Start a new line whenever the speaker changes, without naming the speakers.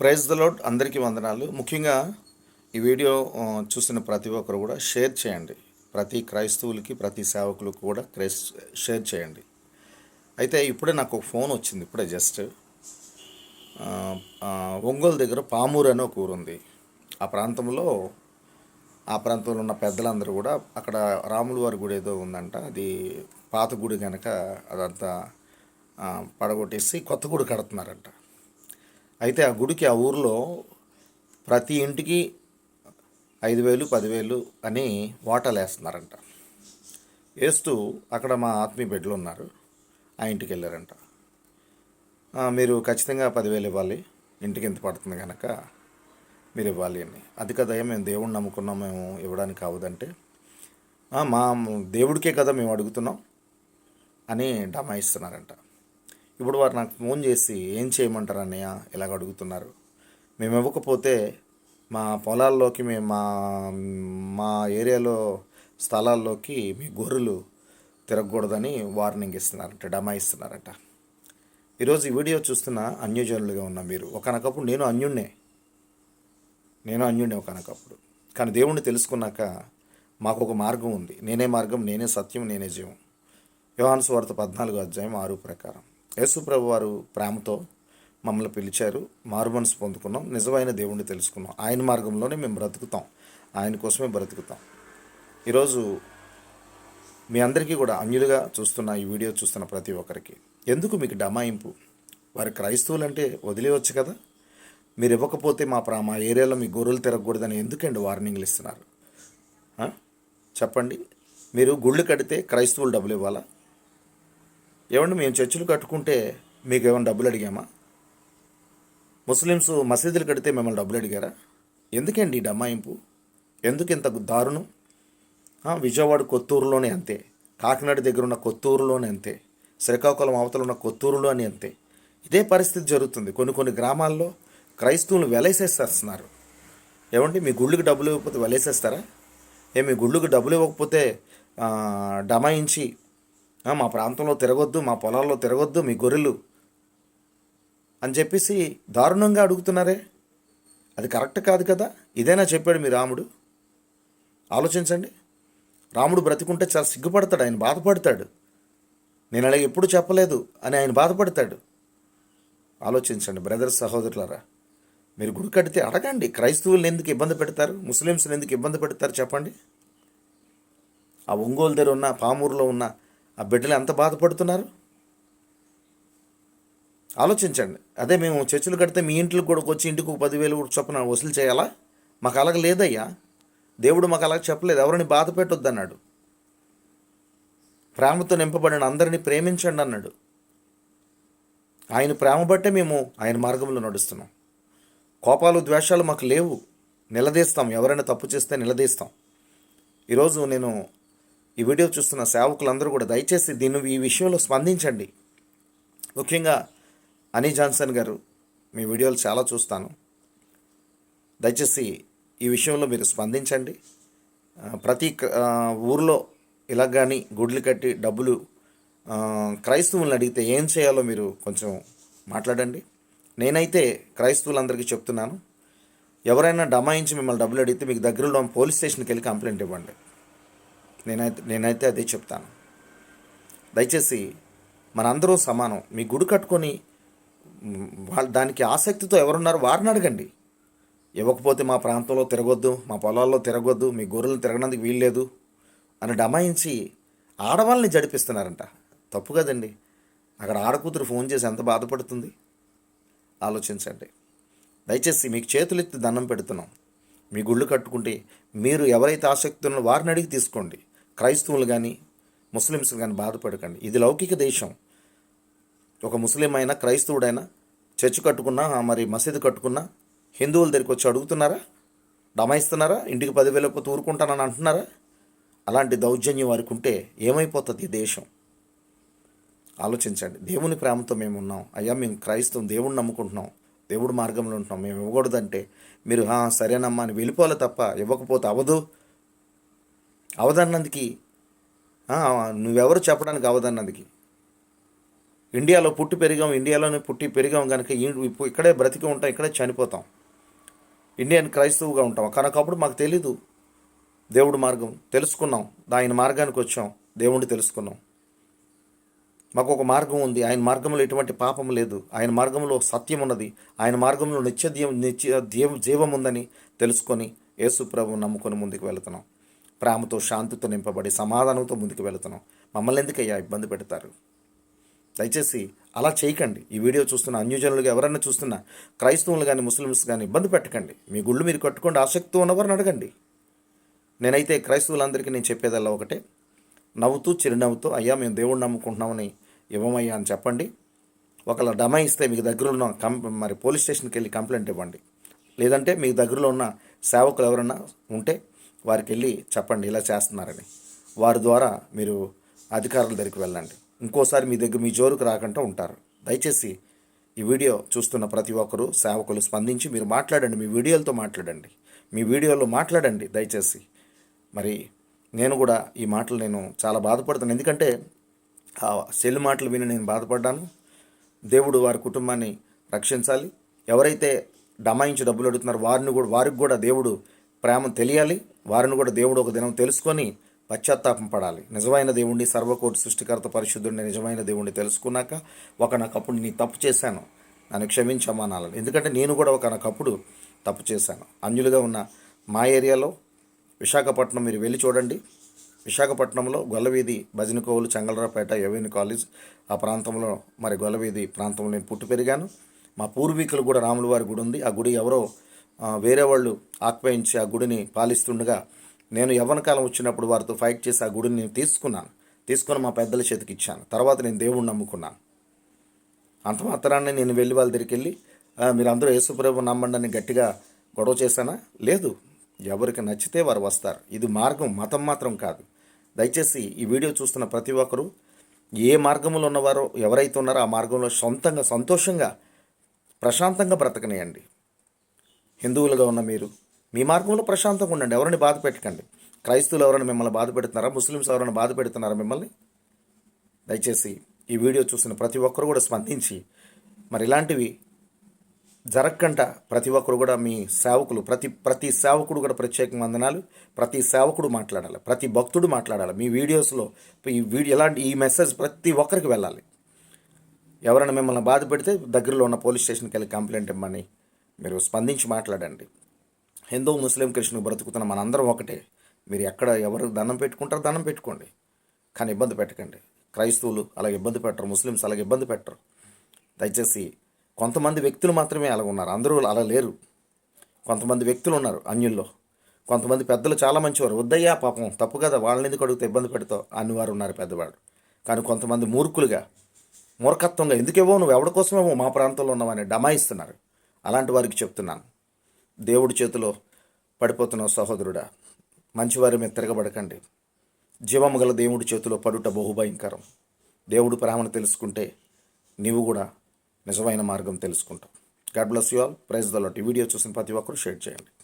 Praise the load అందరికీ వందనాలు. ముఖ్యంగా ఈ వీడియో చూసిన ప్రతి ఒక్కరు కూడా షేర్ చేయండి. ప్రతి క్రైస్తవులకి ప్రతి సేవకులకు కూడా క్రైస్ షేర్ చేయండి. అయితే ఇప్పుడే నాకు ఒక ఫోన్ వచ్చింది ఇప్పుడే జస్ట్. ఒంగోలు దగ్గర పామూరు అనే ఒక ఊరు ఉంది. ఆ ప్రాంతంలో ఆ ప్రాంతంలో ఉన్న పెద్దలందరూ కూడా అక్కడ రాములు వారి గుడి ఏదో ఉందంట. అది పాత గుడి కనుక అదంతా పడగొట్టేసి కొత్త గుడి కడుతున్నారంట. అయితే ఆ గుడికి ఆ ఊర్లో ప్రతి ఇంటికి ఐదు వేలు పదివేలు అని వాటాలు వేస్తున్నారంట వేస్తూ అక్కడ మా ఆత్మీయ బిడ్డలు ఉన్నారు. ఆ ఇంటికి వెళ్ళారంట. మీరు ఖచ్చితంగా పదివేలు ఇవ్వాలి. ఇంటికి ఎంత పడుతుంది కనుక మీరు ఇవ్వాలి అని. అది కదయ్యా మేము దేవుడిని నమ్ముకున్నాం మేము ఇవ్వడానికి అవ్వదంటే మా దేవుడికే కదా మేము అడుగుతున్నాం అని డమాయిస్తున్నారంట ఇప్పుడు వారు నాకు ఫోన్ చేసి ఏం చేయమంటారు అన్నయ్య? ఇలాగ అడుగుతున్నారు. మేము ఇవ్వకపోతే మా పొలాల్లోకి మేము మా మా ఏరియాలో స్థలాల్లోకి మీ గొర్రెలు తిరగకూడదని వార్నింగ్ ఇస్తున్నారంట డమాయిస్తున్నారట ఈరోజు ఈ వీడియో చూస్తున్న అన్యజనులుగా ఉన్న మీరు ఒకనకప్పుడు నేను అన్యుణ్ణే. నేను అన్యుణ్ణే ఒకనకప్పుడు. కానీ దేవుణ్ణి తెలుసుకున్నాక మాకు ఒక మార్గం ఉంది. నేనే మార్గం నేనే సత్యం నేనే జీవం. యోహాను స్వార్థ పద్నాలుగు అధ్యాయం ఆరు ప్రకారం. యేసుప్రభు వారు ప్రేమతో మమ్మల్ని పిలిచారు మారు మనసు పొందుకున్నాం నిజమైన దేవుణ్ణి తెలుసుకున్నాం. ఆయన మార్గంలోనే మేము బ్రతుకుతాం ఆయన కోసమే బ్రతుకుతాం. ఈరోజు మీ అందరికీ కూడా అన్యులుగా చూస్తున్న ఈ వీడియో చూస్తున్న ప్రతి ఒక్కరికి ఎందుకు మీకు డమాయింపు? వారి క్రైస్తవులు అంటే వదిలేవచ్చు కదా? మీరు ఇవ్వకపోతే మా ప్రా మా ఏరియాలో మీ గొర్రెలు తిరగకూడదని ఎందుకండి వార్నింగ్లు ఇస్తున్నారు? చెప్పండి. మీరు గుళ్ళు కడితే క్రైస్తవులు డబ్బులు ఇవ్వాలా? ఏమండి మేము చర్చిలు కట్టుకుంటే మీకు ఏమైనా డబ్బులు అడిగామా? ముస్లిమ్స్ మసీదులు కడితే మిమ్మల్ని డబ్బులు అడిగారా? ఎందుకండి ఈ డమాయింపు ఎందుకు ఇంత దారుణం? విజయవాడ కొత్తూరులోనే అంతే. కాకినాడ దగ్గర ఉన్న కొత్తూరులోనే అంతే. శ్రీకాకుళం అవతల ఉన్న కొత్తూరులోనే అంతే. ఇదే పరిస్థితి జరుగుతుంది. కొన్ని కొన్ని గ్రామాల్లో క్రైస్తవులు వెలేసేసేస్తున్నారు. ఏమండి మీ గుళ్ళకి డబ్బులు ఇవ్వకపోతే వెలేసేస్తారా? ఏ మీ గుళ్ళకి డబ్బులు ఇవ్వకపోతే డమాయించి మా ప్రాంతంలో తిరగొద్దు మా పొలాల్లో తిరగొద్దు మీ గొర్రెలు అని చెప్పేసి దారుణంగా అడుగుతున్నారే. అది కరెక్ట్ కాదు కదా? ఇదేనా చెప్పాడు మీ రాముడు? ఆలోచించండి. రాముడు బ్రతికుంటే చాలా సిగ్గుపడతాడు ఆయన బాధపడతాడు. నేను అలాగే ఎప్పుడు చెప్పలేదు అని ఆయన బాధపడతాడు. ఆలోచించండి బ్రదర్స్ సహోదరులారా. మీరు గుడి కడితే అడగండి క్రైస్తవులను ఎందుకు ఇబ్బంది పెడతారు? ముస్లిమ్స్ని ఎందుకు ఇబ్బంది పెడతారు చెప్పండి. ఆ ఒంగోలు దగ్గర ఉన్న పామూరులో ఉన్న ఆ బిడ్డలు ఎంత బాధపడుతున్నారు? ఆలోచించండి. అదే మేము చర్చిలు కడితే మీ ఇంట్లో కూడా వచ్చి ఇంటికి ఒక పదివేలు కూడా చొప్పున వసూలు చేయాలా? మాకు అలాగ లేదయ్యా. దేవుడు మాకు అలాగ చెప్పలేదు. ఎవరిని బాధ పెట్టొద్దు అన్నాడు ప్రేమతో నింపబడిన అందరినీ ప్రేమించండి అన్నాడు. ఆయన ప్రేమ బట్టే మేము ఆయన మార్గంలో నడుస్తున్నాం. కోపాలు ద్వేషాలు మాకు లేవు. నిలదీస్తాం. ఎవరైనా తప్పు చేస్తే నిలదీస్తాం. ఈరోజు నేను ఈ వీడియో చూస్తున్న సేవకులందరూ కూడా దయచేసి దీన్ని ఈ విషయంలో స్పందించండి. ముఖ్యంగా అనీ జాన్సన్ గారు మీ వీడియోలు చాలా చూస్తాను. దయచేసి ఈ విషయంలో మీరు స్పందించండి. ప్రతి ఊర్లో ఇలా కానీ గుడ్లు కట్టి డబ్బులు క్రైస్తవులను అడిగితే ఏం చేయాలో మీరు కొంచెం మాట్లాడండి. నేనైతే క్రైస్తవులందరికీ చెప్తున్నాను ఎవరైనా డమాయించి మిమ్మల్ని డబ్బులు అడిగితే మీకు దగ్గరలో ఉన్న పోలీస్ స్టేషన్కి వెళ్ళి కంప్లైంట్ ఇవ్వండి. నేనైతే నేనైతే అదే చెప్తాను. దయచేసి మనందరూ సమానం. మీ గుడి కట్టుకొని వాళ్ళు వాళ్ళ దానికి ఆసక్తితో ఎవరున్నారో వారిని అడగండి. ఇవ్వకపోతే మా ప్రాంతంలో తిరగొద్దు మా పొలాల్లో తిరగొద్దు మీ గొర్రెలు తిరగడానికి వీల్లేదు అని డమాయించి ఆడవాళ్ళని జడిపిస్తున్నారంట. తప్పు కదండి. అక్కడ ఆడకూతురు ఫోన్ చేసి ఎంత బాధపడుతుంది? ఆలోచించండి. దయచేసి మీకు చేతులు ఎత్తి దండం పెడుతున్నాం. మీ గుళ్ళు కట్టుకుంటే మీరు ఎవరైతే ఆసక్తి ఉన్నారో వారిని అడిగి తీసుకోండి. క్రైస్తవులు కానీ ముస్లిమ్స్ కానీ బాధపడకండి. ఇది లౌకిక దేశం. ఒక ముస్లిం అయినా క్రైస్తవుడైనా చర్చ్ కట్టుకున్నా మరి మసీదు కట్టుకున్నా హిందువుల దగ్గరికి వచ్చి అడుగుతున్నారా? డమాయిస్తున్నారా ఇంటికి పదివేల తూరుకుంటానని ఊరుకుంటానని అంటున్నారా? అలాంటి దౌర్జన్యం వారికి ఉంటే ఏమైపోతుంది ఈ దేశం? ఆలోచించండి. దేవుని ప్రేమతో మేము ఉన్నాం. అయ్యా మేము క్రైస్తవం దేవుడిని నమ్ముకుంటున్నాం. దేవుడు మార్గంలో ఉంటున్నాం. మేము ఇవ్వకూడదంటే మీరు సరేనమ్మా అని వెళ్ళిపోవాలి తప్ప ఇవ్వకపోతే అవదు అవదన్నందుకి నువ్వెవరు చెప్పడానికి అవదన్నందుకి? ఇండియాలో పుట్టి పెరిగాం ఇండియాలోనే పుట్టి పెరిగాం కనుక ఇక్కడే బ్రతికి ఉంటాం ఇక్కడే చనిపోతాం. ఇండియన్ క్రైస్తవుగా ఉంటాం. కనుకప్పుడు మాకు తెలీదు దేవుడి మార్గం. తెలుసుకున్నాం. ఆయన మార్గానికి వచ్చాం. దేవుణ్ణి తెలుసుకున్నాం. మాకు ఒక మార్గం ఉంది. ఆయన మార్గంలో ఎటువంటి పాపం లేదు. ఆయన మార్గంలో సత్యం ఉన్నది. ఆయన మార్గంలో నిత్య దీవం నిత్య దీవం జీవం ఉందని తెలుసుకొని యేసు ప్రభు నమ్ముకొని ముందుకు వెళుతున్నాం. ప్రేమతో శాంతితో నింపబడి సమాధానంతో ముందుకు వెళుతున్నాం. మమ్మల్ని ఎందుకయ్యా ఇబ్బంది పెడతారు? దయచేసి అలా చేయకండి. ఈ వీడియో చూస్తున్న అన్యజనులుగా ఎవరైనా చూస్తున్నా క్రైస్తవులు కానీ ముస్లిమ్స్ కానీ ఇబ్బంది పెట్టకండి. మీ గుళ్ళు మీరు కట్టుకోండి. ఆసక్తి ఉన్నవారిని అడగండి. నేనైతే క్రైస్తవులందరికీ నేను చెప్పేదల్లా ఒకటే. నవ్వుతూ చిరునవ్వుతూ అయ్యా మేము దేవుడిని నమ్ముకుంటున్నామని ఇవ్వమయ్యా అని చెప్పండి. ఒకవేళ డమా ఇస్తే మీకు దగ్గరలో ఉన్న కం మరి పోలీస్ స్టేషన్కి వెళ్ళి కంప్లైంట్ ఇవ్వండి. లేదంటే మీ దగ్గరలో ఉన్న సేవకులు ఎవరైనా ఉంటే వారికి వెళ్ళి చెప్పండి ఇలా చేస్తున్నారని. వారి ద్వారా మీరు అధికారుల దగ్గరికి వెళ్ళండి. ఇంకోసారి మీ దగ్గర మీ జోరుకు రాకుండా ఉంటారు. దయచేసి ఈ వీడియో చూస్తున్న ప్రతి ఒక్కరూ సేవకులు స్పందించి మీరు మాట్లాడండి మీ వీడియోలతో మాట్లాడండి. మీ వీడియోలో మాట్లాడండి దయచేసి. మరి నేను కూడా ఈ మాటలు నేను చాలా బాధపడుతున్నాను. ఎందుకంటే ఆ సెల్ మాటలు విని నేను బాధపడ్డాను. దేవుడు వారి కుటుంబాన్ని రక్షించాలి. ఎవరైతే డమాయించి డబ్బులు అడుగుతున్నారో వారిని కూడా వారికి కూడా దేవుడు ప్రేమ తెలియాలి. వారిని కూడా దేవుడు ఒక దినం తెలుసుకొని పశ్చాత్తాపం పడాలి. నిజమైన దేవుణ్ణి సర్వకోటి సృష్టికర్త పరిశుద్ధుడిని నిజమైన దేవుణ్ణి తెలుసుకున్నాక ఒకనొకప్పుడు నీ తప్పు చేశాను. నన్ను క్షమించమనాలని ఎందుకంటే నేను కూడా ఒకనొకప్పుడు తప్పు చేశాను. అన్యులుగా ఉన్న మా ఏరియాలో విశాఖపట్నం మీరు వెళ్ళి చూడండి. విశాఖపట్నంలో గొల్లవీధి భజనకోవులు చంగలరాపేట ఎవెన్ కాలేజ్ ఆ ప్రాంతంలో మరి గొల్లవీధి ప్రాంతంలో నేను పుట్టి పెరిగాను. మా పూర్వీకులు కూడా రాములవారి గుడి ఉంది. ఆ గుడి ఎవరో వేరే వాళ్ళు ఆక్రమించి ఆ గుడిని పాలిస్తుండగా నేను యవ్వన కాలం వచ్చినప్పుడు వారితో ఫైట్ చేసి ఆ గుడిని నేను తీసుకున్నాను. తీసుకొని మా పెద్దల చేతికి ఇచ్చాను. తర్వాత నేను దేవుణ్ణి నమ్ముకున్నాను. అంత మాత్రాన్ని నేను వెళ్ళి వాళ్ళ దగ్గరికి వెళ్ళి మీరందరూ యేసుప్రభు నమ్మండి అని గట్టిగా గొడవ చేశానా? లేదు. ఎవరికి నచ్చితే వారు వస్తారు. ఇది మార్గం మతం మాత్రం కాదు. దయచేసి ఈ వీడియో చూస్తున్న ప్రతి ఒక్కరూ ఏ మార్గంలో ఉన్నవారో ఎవరైతే ఉన్నారో ఆ మార్గంలో సొంతంగా సంతోషంగా ప్రశాంతంగా బ్రతకనేయండి. హిందువులుగా ఉన్న మీరు మీ మార్గంలో ప్రశాంతంగా ఉండండి. ఎవరిని బాధ పెట్టకండి. క్రైస్తవులు ఎవరైనా మిమ్మల్ని బాధ పెడుతున్నారా? ముస్లిమ్స్ ఎవరైనా బాధ పెడుతున్నారా మిమ్మల్ని? దయచేసి ఈ వీడియో చూసిన ప్రతి ఒక్కరు కూడా స్పందించి మరి ఇలాంటివి జరగకంట ప్రతి ఒక్కరు కూడా మీ సేవకులు ప్రతి ప్రతి సేవకుడు కూడా ప్రత్యేక వందనాలు. ప్రతి సేవకుడు మాట్లాడాలి. ప్రతి భక్తుడు మాట్లాడాలి. మీ వీడియోస్లో ఈ వీడియో ఇలాంటి ఈ మెసేజ్ ప్రతి ఒక్కరికి వెళ్ళాలి. ఎవరైనా మిమ్మల్ని బాధ పెడితే దగ్గరలో ఉన్న పోలీస్ స్టేషన్కి వెళ్ళి కంప్లైంట్ ఇవ్వమని మీరు స్పందించి మాట్లాడండి. హిందూ ముస్లిం క్రిస్టియన్ బ్రతుకుతున్న మనందరం ఒకటే. మీరు ఎక్కడ ఎవరు దండం పెట్టుకుంటారో దండం పెట్టుకోండి. కానీ ఇబ్బంది పెట్టకండి. క్రైస్తవులు అలాగే ఇబ్బంది పెట్టరు ముస్లిమ్స్ అలాగే ఇబ్బంది పెట్టరు. దయచేసి కొంతమంది వ్యక్తులు మాత్రమే అలా ఉన్నారు. అందరూ అలా లేరు. కొంతమంది వ్యక్తులు ఉన్నారు అన్యుల్లో. కొంతమంది పెద్దలు చాలా మంచివారు. వద్దయ్యా పాపం తప్పు కదా వాళ్ళని ఎందుకు అడిగితే ఇబ్బంది పెడతావు? అనివారు ఉన్నారు పెద్దవాడు కానీ కొంతమంది మూర్ఖులుగా మూర్ఖత్వంగా ఎందుకేవో నువ్వు ఎవరి కోసమేమో మా ప్రాంతంలో ఉన్నావని డమాయిస్తున్నారు. అలాంటి వారికి చెప్తున్నాను. దేవుడి చేతిలో పడిపోతున్న సహోదరుడా. మంచివారి మీద తిరగబడకండి. జీవము గల దేవుడి చేతిలో పడుట బహుభయంకరం. దేవుడు ప్రేమను తెలుసుకుంటే నీవు కూడా నిజమైన మార్గం తెలుసుకుంటావు. God bless you all. Praise the lord ఈ వీడియో చూసిన ప్రతి ఒక్కరు షేర్ చేయండి.